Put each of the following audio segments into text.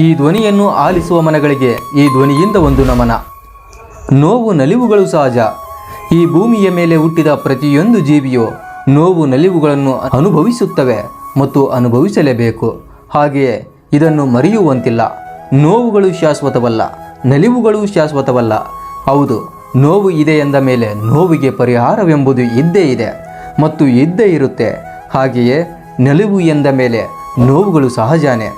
ಈ ಧ್ವನಿಯನ್ನು ಆಲಿಸುವ ಮನಗಳಿಗೆ ಈ ಧ್ವನಿಯಿಂದ ಒಂದು ನಮನ. ನೋವು ನಲಿವುಗಳು ಸಹಜ. ಈ ಭೂಮಿಯ ಮೇಲೆ ಹುಟ್ಟಿದ ಪ್ರತಿಯೊಂದು ಜೀವಿಯು ನೋವು ನಲಿವುಗಳನ್ನು ಅನುಭವಿಸುತ್ತವೆ ಮತ್ತು ಅನುಭವಿಸಲೇಬೇಕು. ಹಾಗೆಯೇ ಇದನ್ನು ಮರೆಯುವಂತಿಲ್ಲ. ನೋವುಗಳು ಶಾಶ್ವತವಲ್ಲ, ನಲಿವುಗಳು ಶಾಶ್ವತವಲ್ಲ. ಹೌದು, ನೋವು ಇದೆ ಎಂದ ಮೇಲೆ ನೋವಿಗೆ ಪರಿಹಾರವೆಂಬುದು ಇದ್ದೇ ಇದೆ ಮತ್ತು ಇದ್ದೇ ಇರುತ್ತೆ. ಹಾಗೆಯೇ ನಲಿವು ಎಂದ ಮೇಲೆ ನೋವುಗಳು ಸಹಜಾನೇ.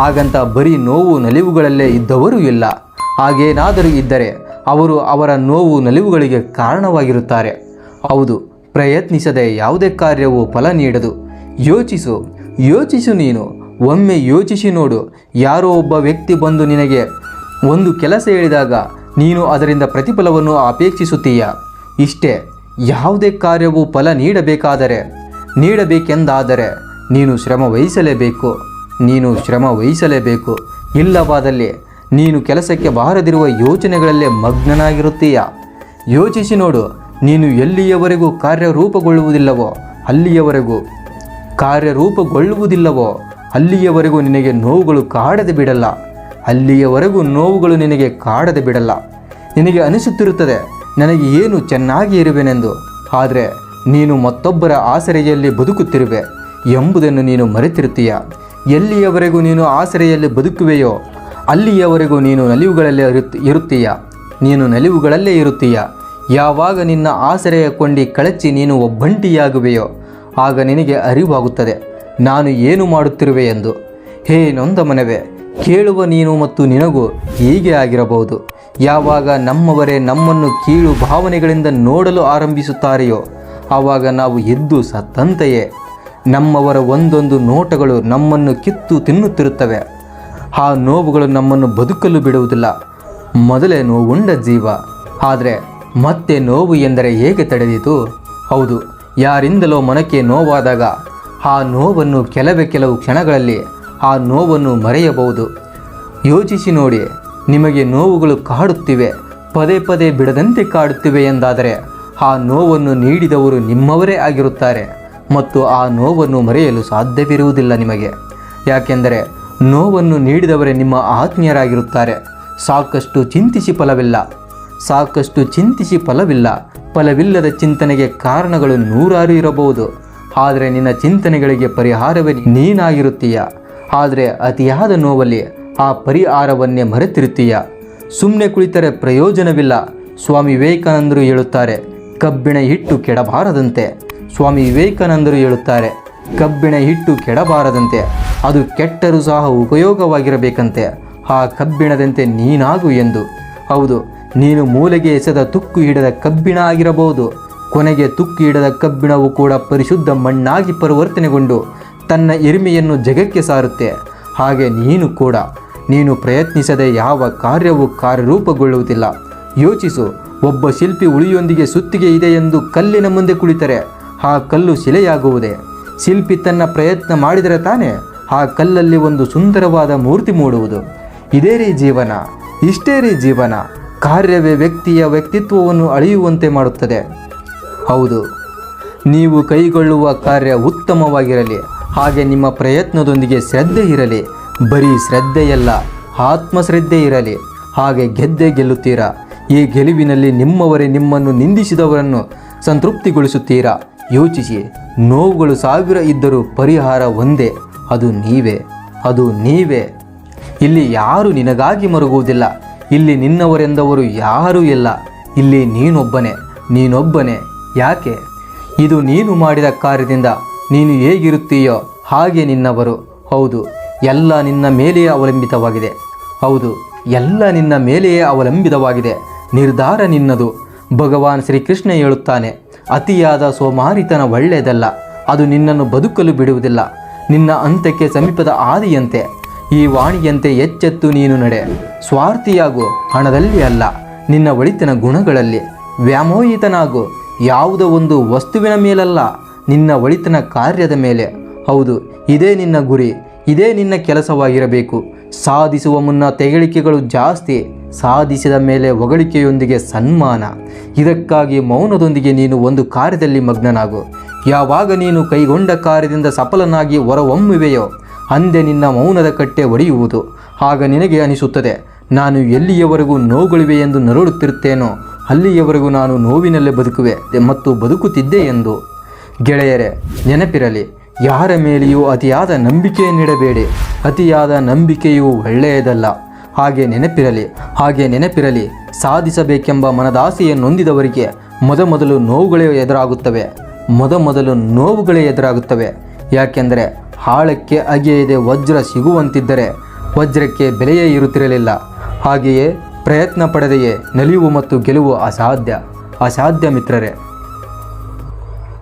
ಹಾಗಂತ ಬರೀ ನೋವು ನಲಿವುಗಳಲ್ಲೇ ಇದ್ದವರೂ ಇಲ್ಲ. ಹಾಗೇನಾದರೂ ಇದ್ದರೆ ಅವರು ಅವರ ನೋವು ನಲಿವುಗಳಿಗೆ ಕಾರಣವಾಗಿರುತ್ತಾರೆ. ಹೌದು, ಪ್ರಯತ್ನಿಸದೆ ಯಾವುದೇ ಕಾರ್ಯವು ಫಲ ನೀಡದು. ಯೋಚಿಸು ಯೋಚಿಸು ನೀನು. ಒಮ್ಮೆ ಯೋಚಿಸಿ ನೋಡು, ಯಾರೋ ಒಬ್ಬ ವ್ಯಕ್ತಿ ಬಂದು ನಿನಗೆ ಒಂದು ಕೆಲಸ ಹೇಳಿದಾಗ ನೀನು ಅದರಿಂದ ಪ್ರತಿಫಲವನ್ನು ಅಪೇಕ್ಷಿಸುತ್ತೀಯ? ಇಷ್ಟೇ, ಯಾವುದೇ ಕಾರ್ಯವು ಫಲ ನೀಡಬೇಕಾದರೆ, ನೀಡಬೇಕೆಂದಾದರೆ ನೀನು ಶ್ರಮ ವಹಿಸಲೇಬೇಕು ನೀನು ಶ್ರಮ ವಹಿಸಲೇಬೇಕು. ಇಲ್ಲವಾದಲ್ಲಿ ನೀನು ಕೆಲಸಕ್ಕೆ ಬಾರದಿರುವ ಯೋಚನೆಗಳಲ್ಲೇ ಮಗ್ನನಾಗಿರುತ್ತೀಯ. ಯೋಚಿಸಿ ನೋಡು, ನೀನು ಎಲ್ಲಿಯವರೆಗೂ ಕಾರ್ಯರೂಪಗೊಳ್ಳುವುದಿಲ್ಲವೋ, ಅಲ್ಲಿಯವರೆಗೂ ಕಾರ್ಯರೂಪಗೊಳ್ಳುವುದಿಲ್ಲವೋ, ಅಲ್ಲಿಯವರೆಗೂ ನಿನಗೆ ನೋವುಗಳು ಕಾಡದೆ ಬಿಡಲ್ಲ. ಅಲ್ಲಿಯವರೆಗೂ ನೋವುಗಳು ನಿನಗೆ ಕಾಡದೆ ಬಿಡಲ್ಲ. ನಿನಗೆ ಅನಿಸುತ್ತಿರುತ್ತದೆ, ನನಗೆ ಏನು ಚೆನ್ನಾಗಿ ಇರುವೆನೆಂದು. ಆದರೆ ನೀನು ಮತ್ತೊಬ್ಬರ ಆಸರೆಯಲ್ಲಿ ಬದುಕುತ್ತಿರುವೆ ಎಂಬುದನ್ನು ನೀನು ಮರೆತಿರುತ್ತೀಯ. ಎಲ್ಲಿಯವರೆಗೂ ನೀನು ಆಸರೆಯಲ್ಲಿ ಬದುಕುವೆಯೋ, ಅಲ್ಲಿಯವರೆಗೂ ನೀನು ನಲಿವುಗಳಲ್ಲೇ ಇರುತ್ ಇರುತ್ತೀಯ. ನೀನು ನಲಿವುಗಳಲ್ಲೇ ಇರುತ್ತೀಯ. ಯಾವಾಗ ನಿನ್ನ ಆಸರೆಯ ಕೊಂಡಿ ಕಳಚಿ ನೀನು ಒಬ್ಬಂಟಿಯಾಗುವೆಯೋ, ಆಗ ನಿನಗೆ ಅರಿವಾಗುತ್ತದೆ. ನಾನು ಏನು ಮಾಡುತ್ತಿರುವೆ ಎಂದು. ಹೇ ನೊಂದ ಮನವೇ, ಕೇಳುವ ನೀನು ಮತ್ತು ನಿನಗೂ ಹೀಗೆ ಆಗಿರಬಹುದು. ಯಾವಾಗ ನಮ್ಮವರೇ ನಮ್ಮನ್ನು ಕೀಳು ಭಾವನೆಗಳಿಂದ ನೋಡಲು ಆರಂಭಿಸುತ್ತಾರೆಯೋ, ಆವಾಗ ನಾವು ಎದ್ದು ಸತ್ತಂತೆಯೇ. ನಮ್ಮವರ ಒಂದೊಂದು ನೋಟಗಳು ನಮ್ಮನ್ನು ಕಿತ್ತು ತಿನ್ನುತ್ತಿರುತ್ತವೆ. ಆ ನೋವುಗಳು ನಮ್ಮನ್ನು ಬದುಕಲು ಬಿಡುವುದಿಲ್ಲ. ಮೊದಲೇ ನೋವುಂಡ ಜೀವ. ಆದರೆ ಮತ್ತೆ ನೋವು ಎಂದರೆ ಹೇಗೆ ತಡೆದಿತು? ಹೌದು, ಯಾರಿಂದಲೋ ಮನಕ್ಕೆ ನೋವಾದಾಗ ಆ ನೋವನ್ನು ಕೆಲವೇ ಕೆಲವು ಕ್ಷಣಗಳಲ್ಲಿ ಆ ನೋವನ್ನು ಮರೆಯಬಹುದು. ಯೋಚಿಸಿ ನೋಡಿ, ನಿಮಗೆ ನೋವುಗಳು ಕಾಡುತ್ತಿವೆ, ಪದೇ ಪದೇ ಬಿಡದಂತೆ ಕಾಡುತ್ತಿವೆ ಎಂದಾದರೆ ಆ ನೋವನ್ನು ನೀಡಿದವರು ನಿಮ್ಮವರೇ ಆಗಿರುತ್ತಾರೆ. ಮತ್ತು ಆ ನೋವನ್ನು ಮರೆಯಲು ಸಾಧ್ಯವಿರುವುದಿಲ್ಲ ನಿಮಗೆ. ಯಾಕೆಂದರೆ ನೋವನ್ನು ನೀಡಿದವರೇ ನಿಮ್ಮ ಆತ್ಮೀಯರಾಗಿರುತ್ತಾರೆ. ಸಾಕಷ್ಟು ಚಿಂತಿಸಿ ಫಲವಿಲ್ಲ. ಸಾಕಷ್ಟು ಚಿಂತಿಸಿ ಫಲವಿಲ್ಲ. ಫಲವಿಲ್ಲದ ಚಿಂತನೆಗೆ ಕಾರಣಗಳು ನೂರಾರು ಇರಬಹುದು. ಆದರೆ ನಿನ್ನ ಚಿಂತನೆಗಳಿಗೆ ಪರಿಹಾರವೇ ನೀನಾಗಿರುತ್ತೀಯ. ಆದರೆ ಅತಿಯಾದ ನೋವಲ್ಲಿ ಆ ಪರಿಹಾರವನ್ನೇ ಮರೆತಿರುತ್ತೀಯ. ಸುಮ್ಮನೆ ಕುಳಿತರೆ ಪ್ರಯೋಜನವಿಲ್ಲ. ಸ್ವಾಮಿ ವಿವೇಕಾನಂದರು ಹೇಳುತ್ತಾರೆ, ಕಬ್ಬಿಣ ಹಿಟ್ಟು ಕೆಡಬಾರದಂತೆ. ಸ್ವಾಮಿ ವಿವೇಕಾನಂದರು ಹೇಳುತ್ತಾರೆ, ಕಬ್ಬಿಣ ಹಿಟ್ಟು ಕೆಡಬಾರದಂತೆ, ಅದು ಕೆಟ್ಟರೂ ಸಹ ಉಪಯೋಗವಾಗಿರಬೇಕಂತೆ, ಆ ಕಬ್ಬಿಣದಂತೆ ನೀನಾಗು ಎಂದು. ಹೌದು, ನೀನು ಮೂಲೆಗೆ ಎಸೆದ ತುಕ್ಕು ಹಿಡದ ಕಬ್ಬಿಣ ಆಗಿರಬಹುದು, ಕೊನೆಗೆ ತುಕ್ಕು ಹಿಡದ ಕಬ್ಬಿಣವು ಕೂಡ ಪರಿಶುದ್ಧ ಮಣ್ಣಾಗಿ ಪರಿವರ್ತನೆಗೊಂಡು ತನ್ನ ಎರಿಮೆಯನ್ನು ಜಗಕ್ಕೆ ಸಾರುತ್ತೆ, ಹಾಗೆ ನೀನು ಕೂಡ. ನೀನು ಪ್ರಯತ್ನಿಸದೆ ಯಾವ ಕಾರ್ಯವೂ ಕಾರ್ಯರೂಪಗೊಳ್ಳುವುದಿಲ್ಲ. ಯೋಚಿಸು, ಒಬ್ಬ ಶಿಲ್ಪಿ ಉಳಿಯೊಂದಿಗೆ ಸುತ್ತಿಗೆ ಇದೆ ಎಂದು ಕಲ್ಲಿನ ಮುಂದೆ ಕುಳಿತರೆ ಆ ಕಲ್ಲು ಶಿಲೆಯಾಗುವುದೇ? ಶಿಲ್ಪಿ ತನ್ನ ಪ್ರಯತ್ನ ಮಾಡಿದರೆ ತಾನೇ ಆ ಕಲ್ಲಲ್ಲಿ ಒಂದು ಸುಂದರವಾದ ಮೂರ್ತಿ ಮೂಡುವುದು. ಇದೇ ರೀ ಜೀವನ, ಇಷ್ಟೇ ರೀ ಜೀವನ. ಕಾರ್ಯವೇ ವ್ಯಕ್ತಿಯ ವ್ಯಕ್ತಿತ್ವವನ್ನು ಅಳೆಯುವಂತೆ ಮಾಡುತ್ತದೆ. ಹೌದು, ನೀವು ಕೈಗೊಳ್ಳುವ ಕಾರ್ಯ ಉತ್ತಮವಾಗಿರಲಿ, ಹಾಗೆ ನಿಮ್ಮ ಪ್ರಯತ್ನದೊಂದಿಗೆ ಶ್ರದ್ಧೆ ಇರಲಿ. ಬರೀ ಶ್ರದ್ಧೆಯಲ್ಲ, ಆತ್ಮಶ್ರದ್ಧೆ ಇರಲಿ. ಹಾಗೆ ಗೆದ್ದೆ ಗೆಲ್ಲುತ್ತೀರಾ? ಈ ಗೆಲುವಿನಲ್ಲಿ ನಿಮ್ಮವರೇ ನಿಮ್ಮನ್ನು ನಿಂದಿಸಿದವರನ್ನು ಸಂತೃಪ್ತಿಗೊಳಿಸುತ್ತೀರಾ? ಯೋಚಿಸಿ, ನೋವುಗಳು ಸಾವಿರ ಇದ್ದರೂ ಪರಿಹಾರ ಒಂದೇ, ಅದು ನೀವೇ ಅದು ನೀವೇ. ಇಲ್ಲಿ ಯಾರು ನಿನಗಾಗಿ ಮರುಗುವುದಿಲ್ಲ, ಇಲ್ಲಿ ನಿನ್ನವರೆಂದವರು ಯಾರೂ ಇಲ್ಲ, ಇಲ್ಲಿ ನೀನೊಬ್ಬನೇ ನೀನೊಬ್ಬನೇ. ಯಾಕೆ? ಇದು ನೀನು ಮಾಡಿದ ಕಾರ್ಯದಿಂದ ನೀನು ಹೇಗಿರುತ್ತೀಯೋ ಹಾಗೆ ನಿನ್ನವರು. ಹೌದು, ಎಲ್ಲ ನಿನ್ನ ಮೇಲೆಯೇ ಅವಲಂಬಿತವಾಗಿದೆ. ಹೌದು, ಎಲ್ಲ ನಿನ್ನ ಮೇಲೆಯೇ ಅವಲಂಬಿತವಾಗಿದೆ. ನಿರ್ಧಾರ ನಿನ್ನದು. ಭಗವಾನ್ ಶ್ರೀಕೃಷ್ಣ ಹೇಳುತ್ತಾನೆ ಅತಿಯಾದ ಸೋಮಾರಿತನ ಒಳ್ಳೆಯದಲ್ಲ. ಅದು ನಿನ್ನನ್ನು ಬದುಕಲು ಬಿಡುವುದಿಲ್ಲ. ನಿನ್ನ ಅಂತ್ಯಕ್ಕೆ ಸಮೀಪದ ಆದಿಯಂತೆ. ಈ ವಾಣಿಯಂತೆ ಎಚ್ಚೆತ್ತು ನೀನು ನಡೆ. ಸ್ವಾರ್ಥಿಯಾಗು, ಹಣದಲ್ಲಿ ಅಲ್ಲ. ನಿನ್ನ ಒಳಿತಿನ ಗುಣಗಳಲ್ಲಿ. ವ್ಯಾಮೋಹಿತನಾಗು. ಯಾವುದೋ ಒಂದು ವಸ್ತುವಿನ ಮೇಲಲ್ಲ. ನಿನ್ನ ಒಳಿತನ ಕಾರ್ಯದ ಮೇಲೆ. ಹೌದು, ಇದೇ ನಿನ್ನ ಗುರಿ. ಇದೇ ನಿನ್ನ ಕೆಲಸವಾಗಿರಬೇಕು. ಸಾಧಿಸುವ ಮುನ್ನ ತೆಗಳಿಕೆಗಳು ಜಾಸ್ತಿ. ಸಾಧಿಸಿದ ಮೇಲೆ ಹೊಗಳಿಕೆಯೊಂದಿಗೆ ಸನ್ಮಾನ. ಇದಕ್ಕಾಗಿ ಮೌನದೊಂದಿಗೆ ನೀನು ಒಂದು ಕಾರ್ಯದಲ್ಲಿ ಮಗ್ನನಾಗು. ಯಾವಾಗ ನೀನು ಕೈಗೊಂಡ ಕಾರ್ಯದಿಂದ ಸಫಲನಾಗಿ ಹೊರಹೊಮ್ಮುವೆಯೋ, ಅಂದೆ ನಿನ್ನ ಮೌನದ ಕಟ್ಟೆ ಒಡೆಯುವುದು. ಆಗ ನಿನಗೆ ಅನಿಸುತ್ತದೆ, ನಾನು ಎಲ್ಲಿಯವರೆಗೂ ನೋವುಗಳಿವೆ ಎಂದು ನರಳುತ್ತಿರುತ್ತೇನೋ, ಅಲ್ಲಿಯವರೆಗೂ ನಾನು ನೋವಿನಲ್ಲೇ ಬದುಕುವೆ ಮತ್ತು ಬದುಕುತ್ತಿದ್ದೆ ಎಂದು. ಗೆಳೆಯರೆ, ನೆನಪಿರಲಿ, ಯಾರ ಮೇಲೆಯೂ ಅತಿಯಾದ ನಂಬಿಕೆಯನ್ನಿಡಬೇಡಿ. ಅತಿಯಾದ ನಂಬಿಕೆಯು ಒಳ್ಳೆಯದಲ್ಲ. ಹಾಗೆ ನೆನಪಿರಲಿ ಹಾಗೆ ನೆನಪಿರಲಿ. ಸಾಧಿಸಬೇಕೆಂಬ ಮನದಾಸೆಯನ್ನೊಂದಿದವರಿಗೆ ಮೊದಮೊದಲು ನೋವುಗಳೇ ಎದುರಾಗುತ್ತವೆ. ಮೊದಮೊದಲು ನೋವುಗಳೇ ಎದುರಾಗುತ್ತವೆ. ಯಾಕೆಂದರೆ ಹಾಳಕ್ಕೆ ಅಗೆಯದೆ ವಜ್ರ ಸಿಗುವಂತಿದ್ದರೆ ವಜ್ರಕ್ಕೆ ಬೆಲೆಯೇ ಇರುತ್ತಿರಲಿಲ್ಲ. ಹಾಗೆಯೇ ಪ್ರಯತ್ನ ಪಡೆದೆಯೇ ನಲಿವು ಮತ್ತು ಗೆಲುವು ಅಸಾಧ್ಯ. ಅಸಾಧ್ಯ ಮಿತ್ರರೇ.